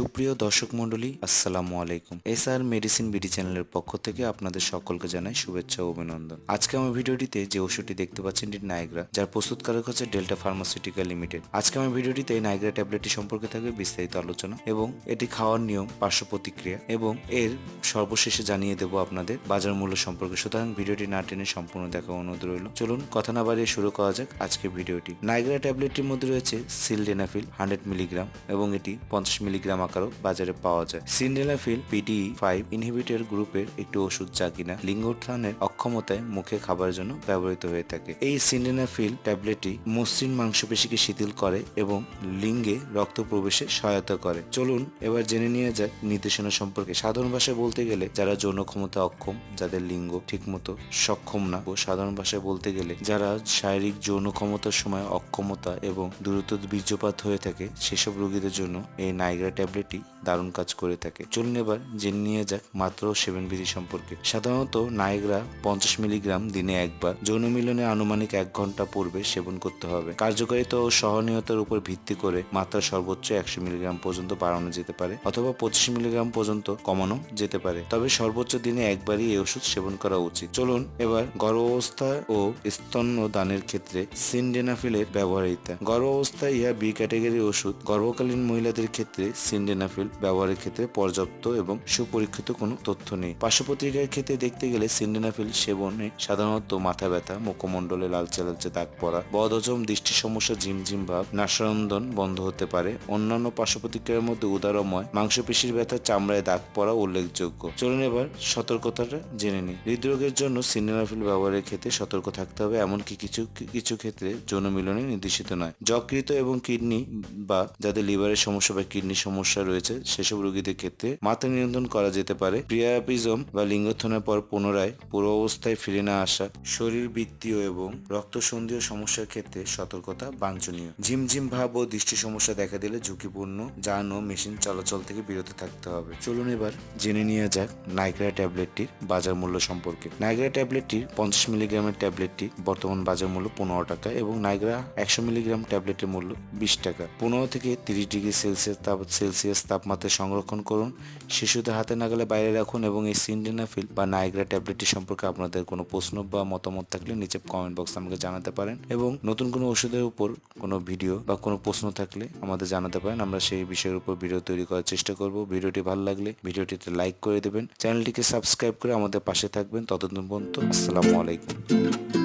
সুপ্রিয় দর্শক মণ্ডলী, আসসালামু আলাইকুম। এস আর মেডিসিন বিডি চ্যানেলের পক্ষ থেকে আপনাদের সকলকে জানাই শুভেচ্ছা ও অভিনন্দন। আজকে আমার ভিডিওটিতে যে ওষুধটি দেখতে পাচ্ছেন এটি নাইগ্রা, যার প্রস্তুতকারক হচ্ছে ডেল্টা ফার্মাসিউটিক্যাল লিমিটেড। আজকে আমার ভিডিওটিতে এই নাইগ্রা ট্যাবলেটটি সম্পর্কে থাকবে বিস্তারিত আলোচনা এবং এটি খাওয়ার নিয়ম, পার্শ্ব প্রতিক্রিয়া এবং এর সর্বশেষে জানিয়ে দেবো আপনাদের বাজার মূল্য সম্পর্কে। সুতরাং ভিডিওটি না টেনে সম্পূর্ণ দেখা অনুরোধ রইল। চলুন কথা না বাড়িয়ে শুরু করা যাক আজকের ভিডিওটি। নাইগ্রা ট্যাবলেটটির মধ্যে রয়েছে সিলডেনাফিল হান্ড্রেড মিলিগ্রাম এবং এটি পঞ্চাশ মিলিগ্রাম আকারও বাজারে পাওয়া যায়। সিন্ডেনাফিল পিডি ফাইভ ইনহিবিটর গ্রুপের একটি ওষুধ যা কিনা লিঙ্গোত্থানের অক্ষমতায় মুখে খাবার জন্য ব্যবহৃত হয়ে থাকে। এই সিন্ডেনাফিল ট্যাবলেটটি মসৃণ মাংসপেশিকে শিথিল করে এবং লিঙ্গে রক্ত প্রবেশে সহায়তা করে। চলুন এবার জেনে নিয়ে যাক নির্দেশনা সম্পর্কে। সাধারণ ভাষায় বলতে গেলে যারা যৌন ক্ষমতা অক্ষম, যাদের লিঙ্গ ঠিকমতো সক্ষম না, ও সাধারণ ভাষায় বলতে গেলে যারা শারীরিক যৌন ক্ষমতার সময় অক্ষমতা এবং দ্রুত বীর্যপাত হয়ে থাকে, সেসব রোগীদের জন্য এই নাইগ্রা ট্যাবলেটটি দারুণ কাজ করে থাকে। চলুন এবার জেনে নিয়ে যাক মাত্র ও সেবন বিধি সম্পর্কে। সাধারণত নাইগ্রা পঞ্চাশ মিলিগ্রাম দিনে একবার, যৌন মিলনে আনুমানিক এক ঘণ্টা পূর্বে সেবন করতে হবে। কার্যকারিতা ও সহনীয়তার উপর ভিত্তি করে মাত্রা সর্বোচ্চ একশো মিলিগ্রাম পর্যন্ত বাড়ানো যেতে পারে, অথবা পঁচিশ মিলিগ্রাম পর্যন্ত কমানো যেতে পারে। তবে সর্বোচ্চ দিনে একবারই এই ওষুধ সেবন করা উচিত। চলুন এবার গর্ভাবস্থা ও স্তন্য দানের ক্ষেত্রে সিনডেনাফিলের ব্যবহারিতা। গর্ভাবস্থায় ইহা বি ক্যাটাগরির ওষুধ। গর্ভকালীন মহিলাদের ক্ষেত্রে সিনডেনাফিল ব্যবহারের ক্ষেত্রে পর্যাপ্ত এবং সুপরীক্ষিত কোনো তথ্য নেই। পার্শ্বপ্রতিক্রিয়ার ক্ষেত্রে দেখতে গেলে সিন্ডেনাফিল সেবনে সাধারণত মাথা ব্যথা, মুখমণ্ডলে লালচে লালচে দাগ পড়া, বদহজম, দৃষ্টি সমস্যা, ঝিমঝিম ভাব, নাসারন্দন বন্ধ হতে পারে। অন্যান্য পার্শ্বপ্রতিক্রিয়ার মধ্যে উদারময়, মাংসপেশির ব্যথা, চামড়ায় দাগ পড়া উল্লেখযোগ্য। চলুন এবার সতর্কতাটা জেনে নিই। হৃদরোগের জন্য সিন্ডেনাফিল ব্যবহারের ক্ষেত্রে সতর্ক থাকতে হবে এমনকি কিছু কিছু ক্ষেত্রে যৌন মিলনে নির্দেশিত নয়। যকৃত এবং কিডনি বা যাদের লিভারের সমস্যা বা কিডনি সমস্যা রয়েছে সেসব রোগীদের ক্ষেত্রে। মাত্রা নিয়ন্ত্রণ করা যেতে পারে। প্রিয়াপিজম বা লিঙ্গোত্থানের পর পুনরায় পুরো অবস্থায় ফিরে না আসা, শরীর বৃত্তীয় এবং রক্ত রক্তসন্ধীয় সমস্যার ক্ষেত্রে সতর্কতা বাঞ্ছনীয়। ঝিমঝিম ভাব ও দৃষ্টি সমস্যা দেখা দিলে ঝুঁকিপূর্ণ যান ও মেশিন চলাচল থেকে বিরত থাকতে হবে। চলুন এবার জেনে নিয়ে যাক নাইগ্রা ট্যাবলেটটির বাজার মূল্য সম্পর্কে। নাইগ্রা ট্যাবলেটটির পঞ্চাশ মিলিগ্রামের ট্যাবলেটটি বর্তমান বাজার মূল্য পনেরো টাকা এবং নাইগ্রা একশো মিলিগ্রাম ট্যাবলেটের মূল্য বিশ টাকা। পনেরো থেকে তিরিশ ডিগ্রি সেলসিয়াস তাপ সেলসিয়াস তাপমাত্রায় সংরক্ষণ করুন, শিশুদের হাতে নাগালে বাইরে রাখুন এবং এই সিন্ডেনাফিল বা নাইগ্রা ট্যাবলেটটি সম্পর্কে আপনাদের কোনো প্রশ্ন বা মতামত থাকলে নিচে কমেন্ট বক্সে আমাকে জানাতে পারেন এবং নতুন কোনো ওষুধের উপর কোনো ভিডিও বা কোনো প্রশ্ন থাকলে আমাদের জানাতে পারেন। আমরা সেই বিষয়ের উপর ভিডিও তৈরি করার চেষ্টা করব। ভিডিওটি ভালো লাগলে ভিডিওটিতে লাইক করে দেবেন। চ্যানেলটিকে সাবস্ক্রাইব করে আমাদের পাশে থাকবেন। ততদিন পর্যন্ত আসসালামু আলাইকুম।